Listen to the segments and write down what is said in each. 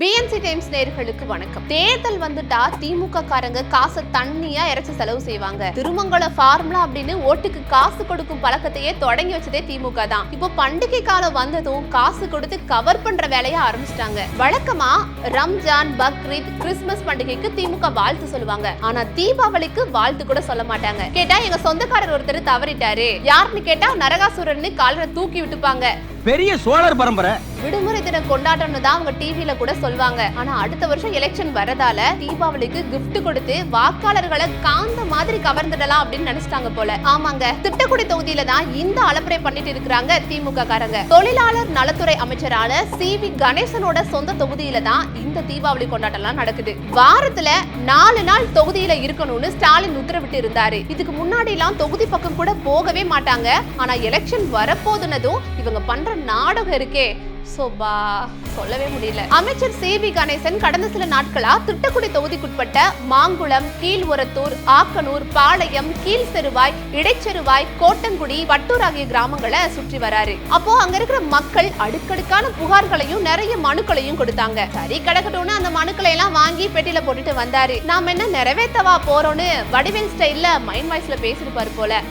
BNC times நேர்களுக்கு வணக்கம். தேர்தல் வந்துட்டா திமுக காரங்க காசை தண்ணியா இறைச்சி செலவு செய்வாங்க. திருமங்கல ஃபார்முலா அப்படின்னு ஓட்டுக்கு காசு கொடுக்கும் பழக்கத்தையே தொடங்கி வச்சதே திமுக தான். இப்போ பண்டிகை காலம் வந்ததும் காசு கொடுத்து கவர் பண்ற வேலையை ஆரம்பிச்சிட்டாங்க. வழக்கமா ரம்ஜான் பக்ரீத் கிறிஸ்துமஸ் பண்டிகைக்கு திமுக வாழ்த்து சொல்லுவாங்க. ஆனா தீபாவளிக்கு வாழ்த்து கூட சொல்ல மாட்டாங்க. கேட்டா எங்க சொந்தக்காரர் ஒருத்தர் தவறிட்டாரு. யாருன்னு கேட்டா நரகாசுரன்னு காலரை தூக்கி விட்டுப்பாங்க. பெரிய சோழர் பரம்பரை. விடுமுறை தினம் கொண்டாட்டம்னு தான் அவங்க டிவியில கூட சொல்வாங்க. ஆனா அடுத்த வருஷம் எலெக்ஷன் வரதால தீபாவளிக்கு கிஃப்ட் கொடுத்து வாக்காளர்களை காந்த மாதிரி கவர்ந்துடலாம் அப்படின்னு நினைச்சிட்டாங்க போல. ஆமாங்க. திட்டக்குடி தொகுதியில தான் இந்த அலப்பறை பண்ணிட்டு இருக்கிறாங்க திமுக காரங்க தொழிலாளர் நலத்துறை அமைச்சரான சி. வி. கணேசனோட சொந்த தொகுதியில தான் இந்த தீபாவளி கொண்டாட்டம்லாம் நடக்குது. வாரத்துல நாலு நாள் தொகுதியில இருக்கணும்னு ஸ்டாலின் உத்தரவிட்டு இருந்தாரு. இதுக்கு முன்னாடி எல்லாம் தொகுதி பக்கம் கூட போகவே மாட்டாங்க. ஆனா எலெக்ஷன் வரப்போதுனதும் இவங்க பண்ற நாடகம் இருக்கே. சோபா சொல்லவே முடியல. அமைச்சர் சி. வி. கணேசன் கடந்த சில நாட்களா திட்டக்குடி தொகுதிக்குட்பட்ட மாங்குளம் கீழ்உரத்தூர் ஆக்கனூர் பாளையம் கீழ் செருவாய் இடைச்செருவாய் கோட்டங்குடி வட்டூர் ஆகிய கிராமங்களை சுற்றி வராரு. அப்போ அங்க இருக்கிற மக்கள் அடுக்கடுக்கான புகார்களையும் நிறைய மனுக்களையும் கொடுத்தாங்க. சரி கிடக்கட்டும்னு அந்த மனுக்களை எல்லாம் வாங்கி பெட்டியில போட்டுட்டு வந்தாரு. நாம என்ன நிறைவேத்தவா போறோம்னு வடிவேல் ஸ்டைல்ல மைண்ட் வாய்ஸ்ல பேசிருப்பாரு போல.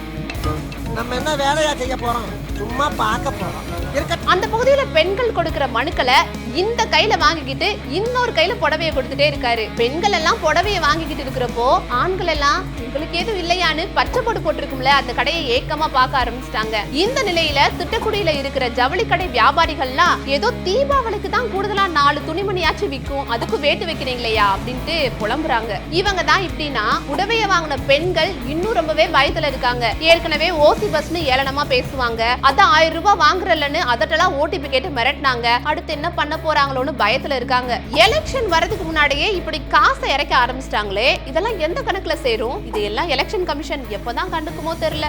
நம்ம என்ன வேலையா செய்ய போறோம்? சும்மா பார்க்க போறோம். இருக்க அந்த பகுதியில பெண்கள் கொடுக்கிற மனுக்களை இந்த கையில வாங்கிக்கிட்டு இன்னொரு கையில புடவைய கொடுத்துட்டே இருக்காரு. பெண்கள் எல்லாம் புடவைய வாங்கிக்கிட்டு இருக்கிறப்போ ஆண்கள் எல்லாம் உங்களுக்கு எதுவும் இல்லையான்னு பச்சை போட்டு போட்டிருக்கும்ல அந்த கடையை ஏக்கமா பார்க்க ஆரம்பிச்சிட்டாங்க. இந்த நிலையில திட்டக்குடியில இருக்கிற ஜவுளி கடை வியாபாரிகள்லாம் ஏதோ தீபாவளிக்கு தான் கூடுதலா நாலு துணிமணியாச்சும் விற்கும் அதுக்கு வேட்டு வைக்கிறீங்களேயா? அப்படின்ட்டு புலம்புறாங்க. இவங்க தான் இப்படின்னா உடவைய வாங்கின பெண்கள் இன்னும் ரொம்பவே பயத்துல இருக்காங்க. ஏற்கனவே ஓசி பஸ்னு ஏளனமா பேசுவாங்க. அதான் ஆயிரம் ரூபாய் வாங்குறலன்னு அதட்டெல்லாம் ஓடிபி கேட்டு மிரட்டினாங்க. அடுத்து என்ன பண்ண போறாங்களோன்னு பயத்துல இருக்காங்க. எலெக்ஷன் வரதுக்கு முன்னாடியே இப்படி காசை இறக்க ஆரம்பிச்சிட்டாங்களே இதெல்லாம் எந்த கணக்குல சேரும்? இது எல்லாம் எலெக்ஷன் கமிஷன் எப்பதான் கண்டுக்குமோ தெரியல.